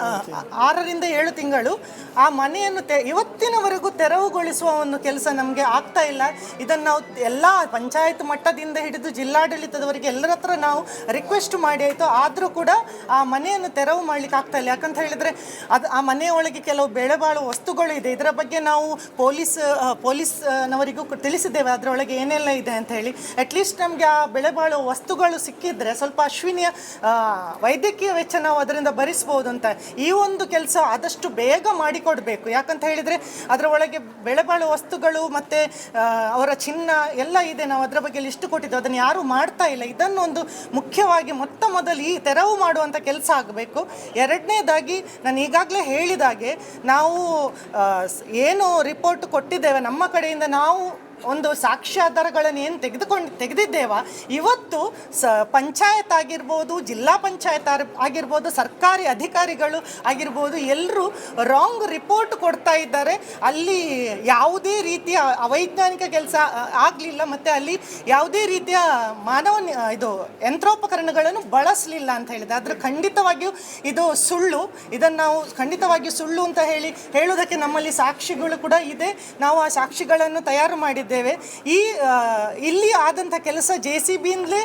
ಆರರಿಂದ ಏಳು ತಿಂಗಳು. ಆ ಮನೆಯನ್ನು ತೆ, ಇವತ್ತಿನವರೆಗೂ ತೆರವುಗೊಳಿಸುವ ಒಂದು ಕೆಲಸ ನಮಗೆ ಆಗ್ತಾ ಇಲ್ಲ. ಇದನ್ನು ನಾವು ಎಲ್ಲ ಪಂಚಾಯತ್ ಮಟ್ಟದಿಂದ ಹಿಡಿದು ಜಿಲ್ಲಾಡಳಿತದವರಿಗೆ ಎಲ್ಲರ ಹತ್ರ ನಾವು ರಿಕ್ವೆಸ್ಟ್ ಮಾಡಿ ಆಯಿತು. ಆದರೂ ಕೂಡ ಆ ಮನೆಯನ್ನು ತೆರವು ಮಾಡಲಿಕ್ಕೆ ಆಗ್ತಾ ಇಲ್ಲ. ಯಾಕಂತ ಹೇಳಿದರೆ ಅದು ಆ ಮನೆಯೊಳಗೆ ಕೆಲವು ಬೆಳೆಬಾಳುವ ವಸ್ತುಗಳು ಇದೆ. ಇದರ ಬಗ್ಗೆ ನಾವು ಪೊಲೀಸ್ ಪೊಲೀಸ್ನವರಿಗೂ ತಿಳಿಸಿದ್ದೇವೆ. ಅದರೊಳಗೆ ಏನೆಲ್ಲ ಇದೆ ಅಂತ ಹೇಳಿ. ಅಟ್ಲೀಸ್ಟ್ ನಮಗೆ ಆ ಬೆಳೆಬಾಳುವ ವಸ್ತುಗಳು ಸಿಕ್ಕಿದ್ರೆ ಸ್ವಲ್ಪ ಅಶ್ವಿನಿಯ ವೈದ್ಯಕೀಯ ವೆಚ್ಚ ನಾವು ಅದರಿಂದ ಭರಿಸ್ಬೋದು ಅಂತ. ಈ ಒಂದು ಕೆಲಸ ಆದಷ್ಟು ಬೇಗ ಮಾಡಿಕೊಡಬೇಕು. ಯಾಕಂತ ಹೇಳಿದರೆ ಅದರ ಒಳಗೆ ವಸ್ತುಗಳು ಮತ್ತು ಅವರ ಚಿನ್ನ ಎಲ್ಲ ಇದೆ. ನಾವು ಅದರ ಬಗ್ಗೆ ಲಿಸ್ಟ್ ಕೊಟ್ಟಿದ್ದು ಅದನ್ನು ಯಾರೂ ಮಾಡ್ತಾ ಇಲ್ಲ. ಇದನ್ನೊಂದು ಮುಖ್ಯವಾಗಿ ಮೊತ್ತ ಮೊದಲು ಈ ತೆರವು ಮಾಡುವಂಥ ಕೆಲಸ ಆಗಬೇಕು. ಎರಡನೇದಾಗಿ ನಾನು ಈಗಾಗಲೇ ಹೇಳಿದಾಗೆ ನಾವು ಏನು ರಿಪೋರ್ಟ್ ಕೊಟ್ಟಿದ್ದೇವೆ ನಮ್ಮ ಕಡೆಯಿಂದ ನಾವು ಒಂದು ಸಾಕ್ಷ್ಯಾಧಾರಗಳನ್ನು ಏನು ತೆಗೆದುಕೊಂಡು, ತೆಗೆದಿದ್ದೇವ? ಇವತ್ತು ಸ, ಪಂಚಾಯತ್ ಆಗಿರ್ಬೋದು, ಜಿಲ್ಲಾ ಪಂಚಾಯತ್ ಆಗಿರ್ಬೋದು, ಸರ್ಕಾರಿ ಅಧಿಕಾರಿಗಳು ಆಗಿರ್ಬೋದು ಎಲ್ಲರೂ ರಾಂಗ್ ರಿಪೋರ್ಟ್ ಕೊಡ್ತಾ ಇದ್ದಾರೆ. ಅಲ್ಲಿ ಯಾವುದೇ ರೀತಿಯ ಅವೈಜ್ಞಾನಿಕ ಕೆಲಸ ಆಗಲಿಲ್ಲ ಮತ್ತು ಅಲ್ಲಿ ಯಾವುದೇ ರೀತಿಯ ಮಾನವ ಇದು ಯಂತ್ರೋಪಕರಣಗಳನ್ನು ಬಳಸಲಿಲ್ಲ ಅಂತ ಹೇಳಿದೆ. ಆದರೆ ಖಂಡಿತವಾಗಿಯೂ ಇದು ಸುಳ್ಳು. ಇದನ್ನು ನಾವು ಖಂಡಿತವಾಗಿಯೂ ಸುಳ್ಳು ಅಂತ ಹೇಳಿ ಹೇಳೋದಕ್ಕೆ ನಮ್ಮಲ್ಲಿ ಸಾಕ್ಷಿಗಳು ಕೂಡ ಇದೆ. ನಾವು ಆ ಸಾಕ್ಷಿಗಳನ್ನು ತಯಾರು ಮಾಡಿದ್ದೇವೆ. ಈ ಆ, ಇಲ್ಲಿ ಆದಂಥ ಕೆಲಸ ಜೆ ಸಿ ಬಿಯಿಂದಲೇ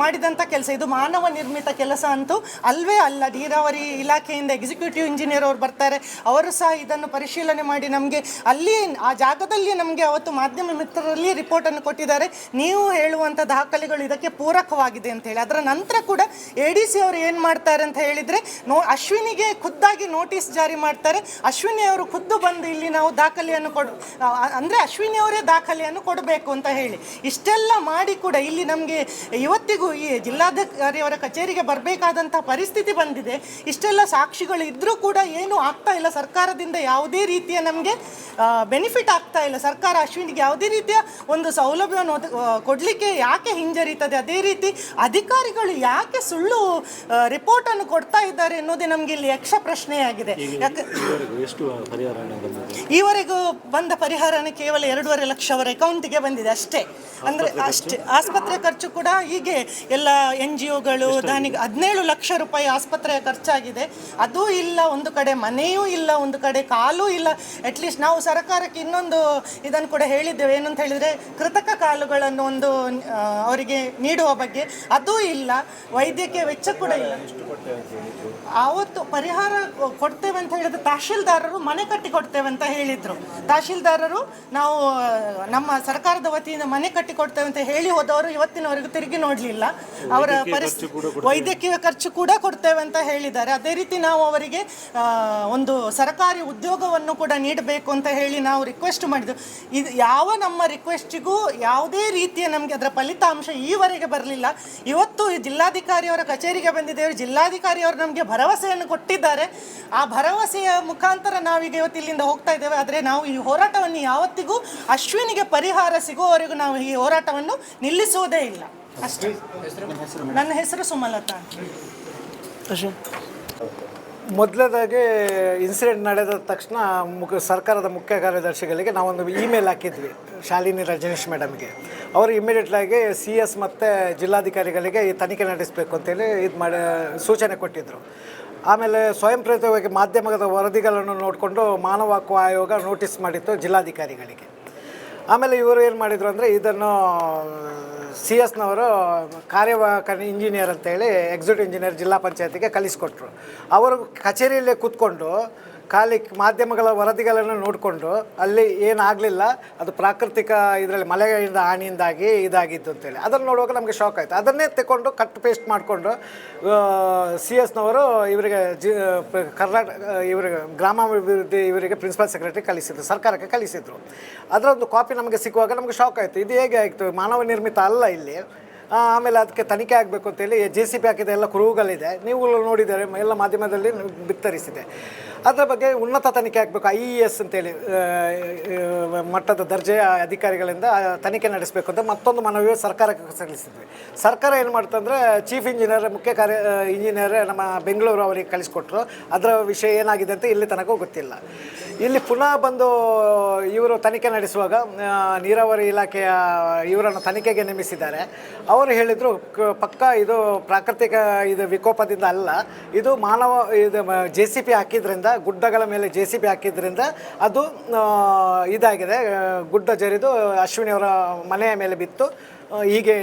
ಮಾಡಿದಂಥ ಕೆಲಸ. ಇದು ಮಾನವ ನಿರ್ಮಿತ ಕೆಲಸ ಅಂತೂ ಅಲ್ಲವೇ ಅಲ್ಲ. ನೀರಾವರಿ ಇಲಾಖೆಯಿಂದ ಎಕ್ಸಿಕ್ಯೂಟಿವ್ ಇಂಜಿನಿಯರ್ ಅವರು ಬರ್ತಾರೆ. ಅವರು ಸಹ ಇದನ್ನು ಪರಿಶೀಲನೆ ಮಾಡಿ ನಮಗೆ ಅಲ್ಲಿ ಆ ಜಾಗದಲ್ಲಿ ನಮಗೆ ಅವತ್ತು ಮಾಧ್ಯಮ ಮಿತ್ರರಲ್ಲಿ ರಿಪೋರ್ಟನ್ನು ಕೊಟ್ಟಿದ್ದಾರೆ. ನೀವು ಹೇಳುವಂಥ ದಾಖಲೆಗಳು ಇದಕ್ಕೆ ಪೂರಕವಾಗಿದೆ ಅಂತ ಹೇಳಿ. ಅದರ ನಂತರ ಕೂಡ ಎ ಡಿ ಸಿ ಅವರು ಏನು ಮಾಡ್ತಾರೆ ಅಂತ ಹೇಳಿದರೆ ನೋ ಅಶ್ವಿನಿಗೆ ಖುದ್ದಾಗಿ ನೋಟಿಸ್ ಜಾರಿ ಮಾಡ್ತಾರೆ. ಅಶ್ವಿನಿ ಅವರು ಖುದ್ದು ಬಂದು ಇಲ್ಲಿ ನಾವು ದಾಖಲೆಯನ್ನು ಕೊಡು ಅಂದರೆ ಅಶ್ವಿನಿ ಅವರೇ ದಾಖಲೆಯನ್ನು ಕೊಡಬೇಕು ಅಂತ ಹೇಳಿ. ಇಷ್ಟೆಲ್ಲ ಮಾಡಿ ಕೂಡ ಇಲ್ಲಿ ನಮಗೆ ಇವತ್ತಿಗೂ ಈ ಜಿಲ್ಲಾಧಿಕಾರಿಯವರ ಕಚೇರಿಗೆ ಬರಬೇಕಾದಂಥ ಪರಿಸ್ಥಿತಿ ಬಂದಿದೆ. ಇಷ್ಟೆಲ್ಲ ಸಾಕ್ಷಿಗಳು ಇದ್ದರೂ ಕೂಡ ಏನೂ ಆಗ್ತಾ ಇಲ್ಲ. ಸರ್ಕಾರದಿಂದ ಯಾವುದೇ ರೀತಿಯ ನಮಗೆ ಬೆನಿಫಿಟ್ ಆಗ್ತಾ ಇಲ್ಲ. ಸರ್ಕಾರ ಅಶ್ವಿನಿಗೆ ಯಾವುದೇ ರೀತಿಯ ಒಂದು ಸೌಲಭ್ಯವನ್ನು ಕೊಡಲಿಕ್ಕೆ ಯಾಕೆ ಹಿಂಜರಿತದೆ? ಅದೇ ರೀತಿ ಅಧಿಕಾರಿಗಳು ಯಾಕೆ ಸುಳ್ಳು ರಿಪೋರ್ಟನ್ನು ಕೊಡ್ತಾ ಇದ್ದಾರೆ ಅನ್ನೋದೇ ನಮಗೆ ಇಲ್ಲಿ ಯಕ್ಷ ಪ್ರಶ್ನೆಯಾಗಿದೆ. ಯಾಕೆ ಈವರೆಗೂ ಬಂದ ಪರಿಹಾರನ ಕೇವಲ ಎರಡೂವರೆ ಲಕ್ಷ ಅವರ ಅಕೌಂಟಿಗೆ ಬಂದಿದೆ ಅಷ್ಟೇ. ಅಂದರೆ ಅಷ್ಟೇ. ಆಸ್ಪತ್ರೆ ಖರ್ಚು ಕೂಡ ಹೀಗೆ ಎಲ್ಲ ಎನ್ ಜಿ ಒಗಳು ದಾನಿಗೆ ಹದಿನೇಳು ಲಕ್ಷ ರೂಪಾಯಿ ಆಸ್ಪತ್ರೆಯ ಖರ್ಚಾಗಿದೆ. ಅದೂ ಇಲ್ಲ ಒಂದು ಕಡೆ ಮನೆಯೂ ಇಲ್ಲ ಒಂದು ಕಡೆ ಕಾಲೂ ಇಲ್ಲ. ಅಟ್ಲೀಸ್ಟ್ ನಾವು ಸರ್ಕಾರಕ್ಕೆ ಇನ್ನೊಂದು ಇದನ್ನು ಕೂಡ ಹೇಳಿದ್ದೇವೆ. ಏನಂತ ಹೇಳಿದರೆ ಕೃತಕ ಕಾಲುಗಳನ್ನು ಒಂದು ಅವರಿಗೆ ನೀಡುವ ಬಗ್ಗೆ. ಅದೂ ಇಲ್ಲ. ವೈದ್ಯಕೀಯ ವೆಚ್ಚ ಕೂಡ ಇಲ್ಲ. ಆವತ್ತು ಪರಿಹಾರ ಕೊಡ್ತೇವೆ ಅಂತ ಹೇಳಿದ್ರೆ ತಹಶೀಲ್ದಾರರು ಮನೆ ಕಟ್ಟಿ ಕೊಡ್ತೇವೆ ಅಂತ ಹೇಳಿದ್ರು. ತಹಶೀಲ್ದಾರರು ನಾವು ನಮ್ಮ ಸರ್ಕಾರದ ವತಿಯಿಂದ ಮನೆ ಕಟ್ಟಿ ಕೊಡ್ತೇವೆ ಅಂತ ಹೇಳಿ ಹೋದವರು ಇವತ್ತಿನವರೆಗೂ ತಿರುಗಿ ನೋಡಲಿಲ್ಲ. ಅವರ ಪರಿಸ್ಥಿತಿ ವೈದ್ಯಕೀಯ ಖರ್ಚು ಕೂಡ ಕೊಡ್ತೇವೆ ಅಂತ ಹೇಳಿದ್ದಾರೆ. ಅದೇ ರೀತಿ ನಾವು ಅವರಿಗೆ ಒಂದು ಸರ್ಕಾರಿ ಉದ್ಯೋಗವನ್ನು ಕೂಡ ನೀಡಬೇಕು ಅಂತ ಹೇಳಿ ನಾವು ರಿಕ್ವೆಸ್ಟ್ ಮಾಡಿದ್ವಿ. ಇದು ಯಾವ ನಮ್ಮ ರಿಕ್ವೆಸ್ಟಿಗೂ ಯಾವುದೇ ರೀತಿಯ ನಮಗೆ ಅದರ ಫಲಿತಾಂಶ ಈವರೆಗೆ ಬರಲಿಲ್ಲ. ಇವತ್ತು ಈ ಜಿಲ್ಲಾಧಿಕಾರಿಯವರ ಕಚೇರಿಗೆ ಬಂದಿದ್ದೇವೆ. ಜಿಲ್ಲಾಧಿಕಾರಿಯವರು ನಮಗೆ ಭರವಸೆಯನ್ನು ಕೊಟ್ಟಿದ್ದಾರೆ. ಆ ಭರವಸೆಯ ಮುಖಾಂತರ ನಾವೀಗ ಇವತ್ತು ಇಲ್ಲಿಂದ ಹೋಗ್ತಾ ಇದ್ದೇವೆ. ಆದರೆ ನಾವು ಈ ಹೋರಾಟವನ್ನು ಯಾವತ್ತಿಗೂ ಅಶ್ವಿನಿಗೆ ಪರಿಹಾರ ಸಿಗುವವರೆಗೂ ನಾವು ಈ ಹೋರಾಟವನ್ನು ನಿಲ್ಲಿಸುವುದೇ ಇಲ್ಲ. ಅಷ್ಟೇ. ನನ್ನ ಹೆಸರು ಸುಮಲತಾ ಮೊದಲದಾಗಿ ಇನ್ಸಿಡೆಂಟ್ ನಡೆದ ತಕ್ಷಣ ಮುಖ ಸರ್ಕಾರದ ಮುಖ್ಯ ಕಾರ್ಯದರ್ಶಿಗಳಿಗೆ ನಾವೊಂದು ಇಮೇಲ್ ಹಾಕಿದ್ವಿ, ಶಾಲಿನಿ ರಜನೀಶ್ ಮೇಡಮ್ಗೆ. ಅವರು ಇಮಿಡಿಯೇಟ್ಲಾಗಿ ಸಿ ಎಸ್ ಮತ್ತು ಜಿಲ್ಲಾಧಿಕಾರಿಗಳಿಗೆ ಈ ತನಿಖೆ ನಡೆಸಬೇಕು ಅಂತೇಳಿ ಇದು ಮಾಡಿ, ಸೂಚನೆ ಕೊಟ್ಟಿದ್ದರು ಆಮೇಲೆ ಸ್ವಯಂ ಪ್ರೇರಿತವಾಗಿ ಮಾಧ್ಯಮದ ವರದಿಗಳನ್ನು ನೋಡಿಕೊಂಡು ಮಾನವ ಹಕ್ಕು ಆಯೋಗ ನೋಟಿಸ್ ಮಾಡಿತ್ತು ಜಿಲ್ಲಾಧಿಕಾರಿಗಳಿಗೆ. ಆಮೇಲೆ ಇವರು ಏನು ಮಾಡಿದರು ಅಂದರೆ ಇದನ್ನು ಸಿ ಎಸ್ನವರು ಕಾರ್ಯವಾಹಕ ಇಂಜಿನಿಯರ್ ಅಂತೇಳಿ ಎಕ್ಸಿಕ್ಯೂಟಿವ್ ಇಂಜಿನಿಯರ್ ಜಿಲ್ಲಾ ಪಂಚಾಯತಿಗೆ ಕಲಿಸ್ಕೊಟ್ರು ಅವರು ಕಚೇರಿಯಲ್ಲೇ ಕೂತ್ಕೊಂಡು ಖಾಲಿ ಮಾಧ್ಯಮಗಳ ವರದಿಗಳನ್ನು ನೋಡಿಕೊಂಡು ಅಲ್ಲಿ ಏನಾಗಲಿಲ್ಲ, ಅದು ಪ್ರಾಕೃತಿಕ ಇದರಲ್ಲಿ ಮಳೆಯಿಂದ ಹಾನಿಯಿಂದಾಗಿ ಇದಾಗಿತ್ತು ಅಂತೇಳಿ. ಅದನ್ನು ನೋಡುವಾಗ ನಮಗೆ ಶಾಕ್ ಆಯಿತು. ಅದನ್ನೇ ತಗೊಂಡು ಕಟ್ ಪೇಸ್ಟ್ ಮಾಡಿಕೊಂಡು ಸಿ ಎಸ್ನವರು ಇವರಿಗೆ ಜಿ ಕರ್ನಾಟಕ ಇವರಿಗೆ ಗ್ರಾಮಾಭಿವೃದ್ಧಿ, ಇವರಿಗೆ ಪ್ರಿನ್ಸಿಪಲ್ ಸೆಕ್ರೆಟರಿ ಕಳಿಸಿದ್ರು, ಸರ್ಕಾರಕ್ಕೆ ಕಳಿಸಿದ್ರು. ಅದರ ಒಂದು ಕಾಪಿ ನಮಗೆ ಸಿಕ್ಕುವಾಗ ನಮಗೆ ಶಾಕ್ ಆಯಿತು. ಇದು ಹೇಗೆ ಆಯಿತು? ಮಾನವ ನಿರ್ಮಿತ ಅಲ್ಲ ಇಲ್ಲಿ. ಆಮೇಲೆ ಅದಕ್ಕೆ ತನಿಖೆ ಆಗಬೇಕು ಅಂತೇಳಿ ಜೆ ಸಿ ಪಿ ಹಾಕಿದ ಎಲ್ಲ ಕುರುಹುಗಳಿದೆ ನೀವು ನೋಡಿದರೆ ಎಲ್ಲ ಮಾಧ್ಯಮದಲ್ಲಿ ಬಿತ್ತರಿಸಿದೆ. ಅದರ ಬಗ್ಗೆ ಉನ್ನತ ತನಿಖೆ ಆಗಬೇಕು, ಐ ಇ ಎಸ್ ಅಂತೇಳಿ ಮಟ್ಟದ ದರ್ಜೆಯ ಅಧಿಕಾರಿಗಳಿಂದ ತನಿಖೆ ನಡೆಸಬೇಕು ಅಂತ ಮತ್ತೊಂದು ಮನವಿ ಸರ್ಕಾರಕ್ಕೆ ಸಲ್ಲಿಸಿದ್ವಿ. ಸರ್ಕಾರ ಏನು ಮಾಡ್ತಂದ್ರೆ ಚೀಫ್ ಇಂಜಿನಿಯರ್, ಮುಖ್ಯ ಕಾರ್ಯ ಇಂಜಿನಿಯರ್ ನಮ್ಮ ಬೆಂಗಳೂರು ಅವರಿಗೆ ಕಳಿಸ್ಕೊಟ್ರು. ಅದರ ವಿಷಯ ಏನಾಗಿದೆ ಅಂತ ಇಲ್ಲಿ ತನಕ ಗೊತ್ತಿಲ್ಲ. ಇಲ್ಲಿ ಪುನಃ ಬಂದು ಇವರು ತನಿಖೆ ನಡೆಸುವಾಗ ನೀರಾವರಿ ಇಲಾಖೆಯ ಇವರನ್ನು ತನಿಖೆಗೆ ನೇಮಿಸಿದ್ದಾರೆ. ಅವರು ಹೇಳಿದರು ಪಕ್ಕ ಇದು ಪ್ರಾಕೃತಿಕ ಇದು ವಿಕೋಪದಿಂದ ಅಲ್ಲ, ಇದು ಮಾನವ, ಇದು ಜೆ ಸಿ ಪಿ ಹಾಕಿದ್ರಿಂದ ಗುಡ್ಡಗಳ ಮೇಲೆ ಜೆ ಸಿ ಬಿ ಹಾಕಿದ್ರಿಂದ ಅದು ಇದಾಗಿದೆ. ಗುಡ್ಡ ಜರಿದು ಅಶ್ವಿನಿಯವರ ಮನೆಯ ಮೇಲೆ ಬಿತ್ತು. ಹೀಗೆ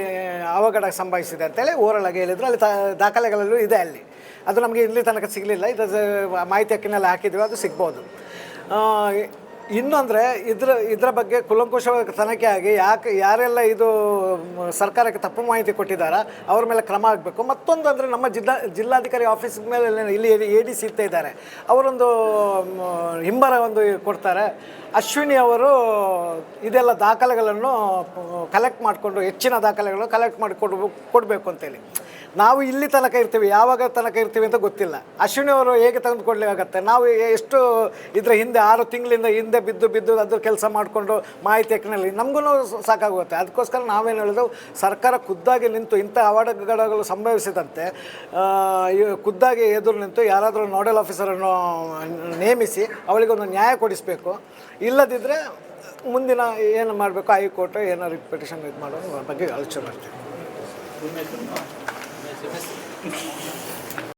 ಅವಘಡ ಸಂಭವಿಸಿದೆ ಅಂತೇಳಿ ಓರಳಾಗಿ ಹೇಳಿದರು. ಅಲ್ಲಿ ದಾಖಲೆಗಳಲ್ಲೂ ಇದೆ ಅಲ್ಲಿ. ಅದು ನಮಗೆ ಇಲ್ಲಿ ತನಕ ಸಿಗಲಿಲ್ಲ. ಇದು ಮಾಹಿತಿ ಹಕ್ಕಿನಲ್ಲಿ ಹಾಕಿದ್ವಿ. ಅದು ಸಿಗ್ಬೋದು. ಇನ್ನೊಂದರೆ ಇದ್ರ, ಇದರ ಬಗ್ಗೆ ಕುಲಂಕುಷವಾಗಿ ತನಿಖೆ ಆಗಿ ಯಾಕೆ, ಯಾರೆಲ್ಲ ಇದು ಸರ್ಕಾರಕ್ಕೆ ತಪ್ಪು ಮಾಹಿತಿ ಕೊಟ್ಟಿದ್ದಾರೆ ಅವ್ರ ಮೇಲೆ ಕ್ರಮ ಆಗಬೇಕು. ಮತ್ತೊಂದು ಅಂದರೆ ನಮ್ಮ ಜಿಲ್ಲಾ, ಜಿಲ್ಲಾಧಿಕಾರಿ ಆಫೀಸ್ ಮೇಲೆ ಇಲ್ಲಿ ಎ ಡಿ ಸಿ ಇರ್ತಾ ಇದ್ದಾರೆ. ಅವರೊಂದು ಹಿಂಬರ ಒಂದು ಕೊಡ್ತಾರೆ. ಅಶ್ವಿನಿ ಅವರು ಇದೆಲ್ಲ ದಾಖಲೆಗಳನ್ನು ಕಲೆಕ್ಟ್ ಮಾಡಿಕೊಂಡು ಹೆಚ್ಚಿನ ದಾಖಲೆಗಳನ್ನು ಕಲೆಕ್ಟ್ ಮಾಡಿ ಕೊಡ್ಬೇಕು ಕೊಡಬೇಕು ಅಂತೇಳಿ. ನಾವು ಇಲ್ಲಿ ತನಕ ಇರ್ತೀವಿ, ಯಾವಾಗ ತನಕ ಇರ್ತೀವಿ ಅಂತ ಗೊತ್ತಿಲ್ಲ. ಅಶ್ವಿನಿ ಅವರು ಹೇಗೆ ಆಗುತ್ತೆ ನಾವು ಎಷ್ಟು ಇದರ ಹಿಂದೆ, ಆರು ತಿಂಗಳಿಂದ ಹಿಂದೆ ಬಿದ್ದು ಬಿದ್ದು ಅದ್ರ ಕೆಲಸ ಮಾಡಿಕೊಂಡು ಮಾಹಿತಿ ಹಾಕಿನಲ್ಲಿ ನಮಗೂ ಸಾಕಾಗುತ್ತೆ. ಅದಕ್ಕೋಸ್ಕರ ನಾವೇನು ಹೇಳಿದ್ರು ಸರ್ಕಾರ ಖುದ್ದಾಗಿ ನಿಂತು, ಇಂಥ ಅವಘಡಗಳು ಸಂಭವಿಸಿದಂತೆ ಖುದ್ದಾಗಿ ಎದುರು ನಿಂತು ಯಾರಾದರೂ ನೋಡಲ್ ಆಫೀಸರನ್ನು ನೇಮಿಸಿ ಅವಳಿಗೊಂದು ನ್ಯಾಯ ಕೊಡಿಸಬೇಕು. ಇಲ್ಲದಿದ್ದರೆ ಮುಂದಿನ ಏನು ಮಾಡಬೇಕು, ಹೈಕೋರ್ಟ್ ಏನಾದ್ರು ಪಿಟಿಷನ್ ಇದು ಮಾಡೋ ಬಗ್ಗೆ ಆಲೋಚನೆ ಮಾಡ್ತೀವಿ. Thanks.